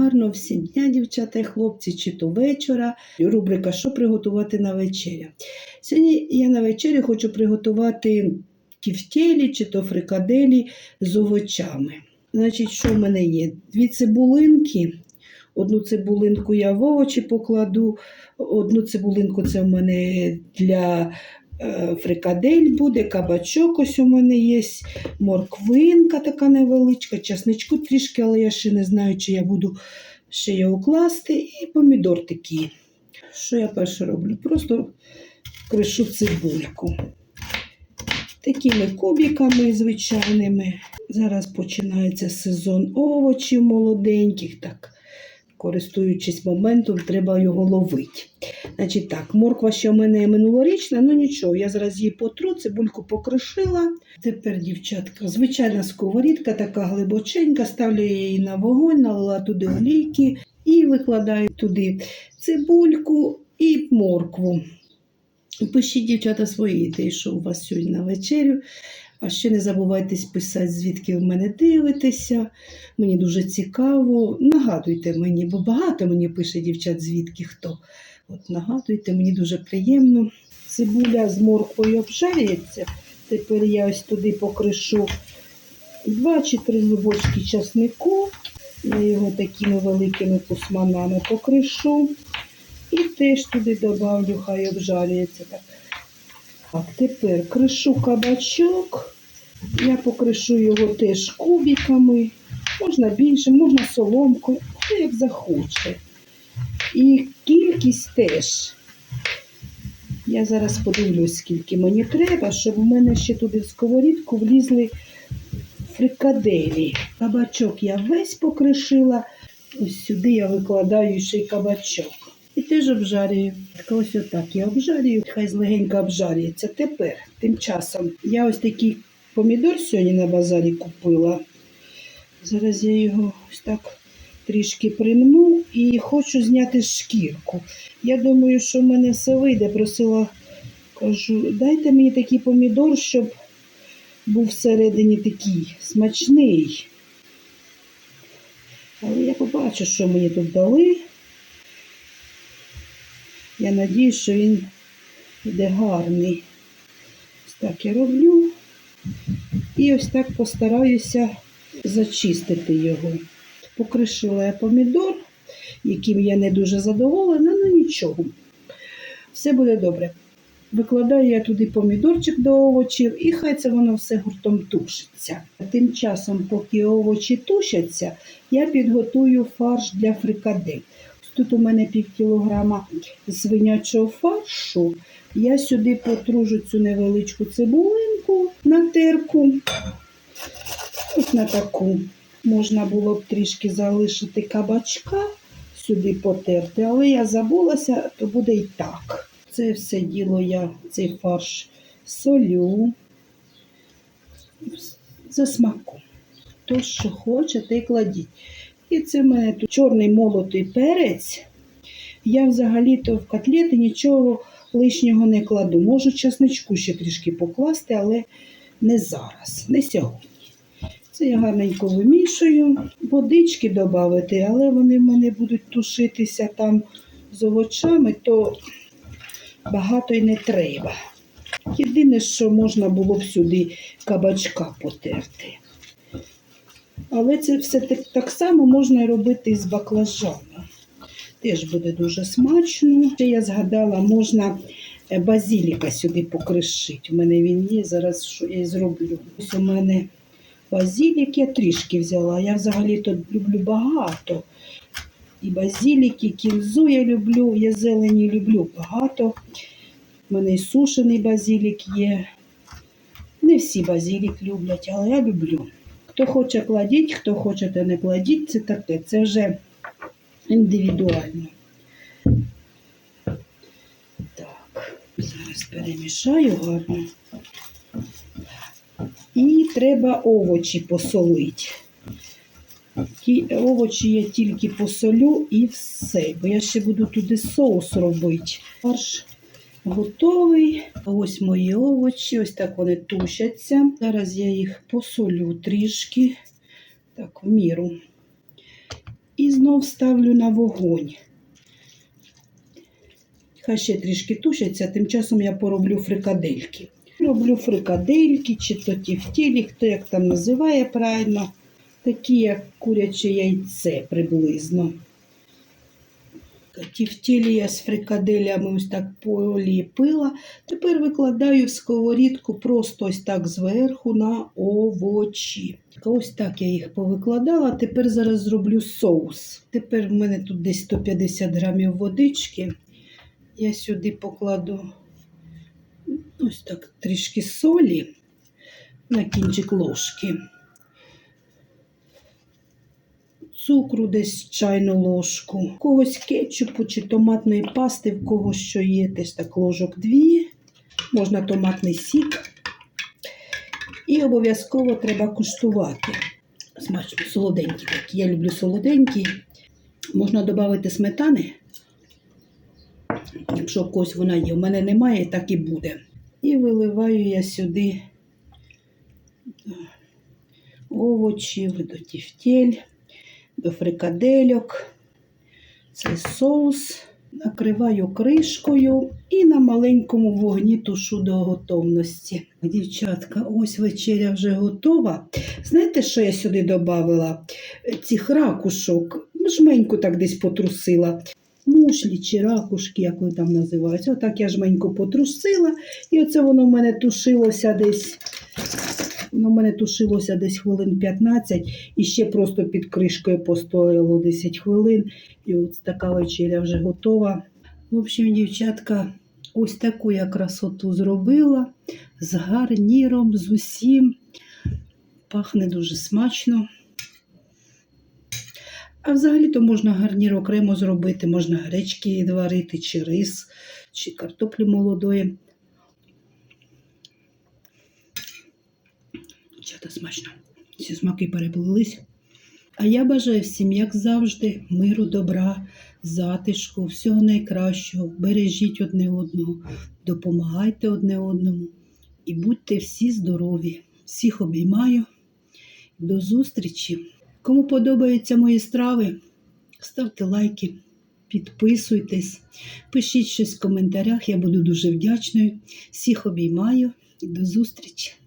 Гарно всім дня, дівчата і хлопці, чи то вечора. Рубрика Що приготувати на вечеря. Сьогодні я на вечерю хочу приготувати тівтєлі чи то фрикаделі з овочами. Значить, що в мене є? Дві цибулинки. Одну цибулинку я в овочі покладу, одну цибулинку це в мене для фрикадель буде, кабачок ось у мене є, морквинка така невеличка, часничку трішки, але я ще не знаю, чи я буду ще її укласти, і помідор такий. Що я перше роблю? Просто кришу цибульку. Такими кубиками звичайними. Зараз починається сезон овочів молоденьких. Так, користуючись моментом, треба його ловити. Значить так, морква ще в мене минулорічна, ну нічого, я зараз її потру, цибульку покришила. Тепер, дівчатка, звичайна сковорідка, така глибоченька, ставлю її на вогонь, налила туди олійки і викладаю туди цибульку і моркву. Пишіть, дівчата, свої ідеї, що у вас сьогодні на вечерю. А ще не забувайте писати, звідки ви мене дивитеся. Мені дуже цікаво. Нагадуйте мені, бо багато мені пише дівчат, звідки хто. От нагадуйте, мені дуже приємно. Цибуля з морквою обжарюється. Тепер я ось туди покришу два чи три зубочки часнику. Я його такими великими кусманами покришу. І теж туди добавлю, хай обжарюється. Так, так тепер кришу кабачок. Я покришу його теж кубиками. Можна більше, можна соломкою, хто як захоче. І кількість теж. Я зараз подивлюсь, скільки мені треба, щоб у мене ще туди в сковорідку влізли фрикаделі. Кабачок я весь покришила. Ось сюди я викладаю ще й кабачок. І теж обжарюю. Ось отак я обжарюю, хай злегенько обжарюється. Тепер, тим часом, я ось такий помідор сьогодні на базарі купила. Зараз я його ось так трішки примну і хочу зняти шкірку. Я думаю, що в мене все вийде. Просила, кажу, дайте мені такий помідор, щоб був всередині такий смачний. Але я побачу, що мені тут дали. Я надію, що він буде гарний. Ось так я роблю. І ось так постараюся зачистити його. Покришила я помідор, яким я не дуже задоволена, ну нічого. Все буде добре. Викладаю я туди помідорчик до овочів, і хай це воно все гуртом тушиться. Тим часом, поки овочі тушаться, я підготую фарш для фрикадель. Тут у мене пів кілограма свинячого фаршу. Я сюди потружу цю невеличку цибулинку на терку. Ось на таку. Можна було б трішки залишити кабачка, сюди потерти, але я забулася, то буде і так. Це все діло я цей фарш солю за смаком. То, що хочете, кладіть. І це в мене тут чорний молотий перець. Я взагалі-то в котлети нічого лишнього не кладу. Можу часничку ще трішки покласти, але не зараз, не сьогодні. Це я гарненько вимішую, водички додати, але вони в мене будуть тушитися там з овочами, то багато й не треба. Єдине, що можна було б сюди кабачка потерти. Але це все так, так само можна робити з баклажаном. Теж буде дуже смачно. Ще я згадала, можна е, базіліка сюди покришити. У мене він є. Зараз що я зроблю. Ось у мене базілік я трішки взяла. Я взагалі-то люблю багато. І базілік, і кінзу я люблю, я зелені люблю багато. У мене і сушений базілік є. Не всі базілік люблять, але я люблю. Хто хоче кладіть, хто хоче, то не кладіть, це таке, це вже індивідуально. Так, зараз перемішаю гарно. І треба овочі посолити. Ті овочі я тільки посолю і все, бо я ще буду туди соус робити. Фарш готовий. Ось мої овочі, ось так вони тушаться. Зараз я їх посолю трішки, так, в міру. І знов ставлю на вогонь. Хай ще трішки тушаться, тим часом я пороблю фрикадельки. Роблю фрикадельки чи то тівтілі, хто як там називає правильно, такі як куряче яйце приблизно. Тівтілі я з фрикаделями ось так поліпила. Тепер викладаю в сковорідку просто ось так зверху на овочі. Ось так я їх повикладала. Тепер зараз зроблю соус. Тепер в мене тут десь 150 грамів водички. Я сюди покладу ось так трішки солі на кінчик ложки. Цукру десь чайну ложку, когось кетчупу чи томатної пасти, в кого що є, теж так ложок дві, можна томатний сік. І обов'язково треба куштувати. Смачно, солоденькі такі. Я люблю солоденькі. Можна додати сметани, якщо когось вона є. У мене немає, так і буде. І виливаю я сюди овочів, до тівтєль, до фрикадельок. Це соус. Накриваю кришкою і на маленькому вогні тушу до готовності. Дівчатка, ось вечеря вже готова. Знаєте, що я сюди додавала? Цих ракушок, жменьку так десь потрусила. Мушлі чи ракушки, як вони там називаються. Отак я жменьку потрусила, і оце воно в мене тушилося десь. В мене тушилося десь хвилин 15 і ще просто під кришкою постояло 10 хвилин. І от така вечеря вже готова. В общем, дівчатка, ось таку я красоту зробила з гарніром, з усім. Пахне дуже смачно. А взагалі-то можна гарнір окремо зробити, можна гречки відварити, чи рис, чи картоплі молодої. Дівчата, смачно. Всі смаки переплились. А я бажаю всім, як завжди, миру, добра, затишку, всього найкращого. Бережіть одне одного, допомагайте одне одному і будьте всі здорові. Всіх обіймаю. До зустрічі! Кому подобаються мої страви, ставте лайки, підписуйтесь, пишіть щось в коментарях, я буду дуже вдячною. Всіх обіймаю і до зустрічі!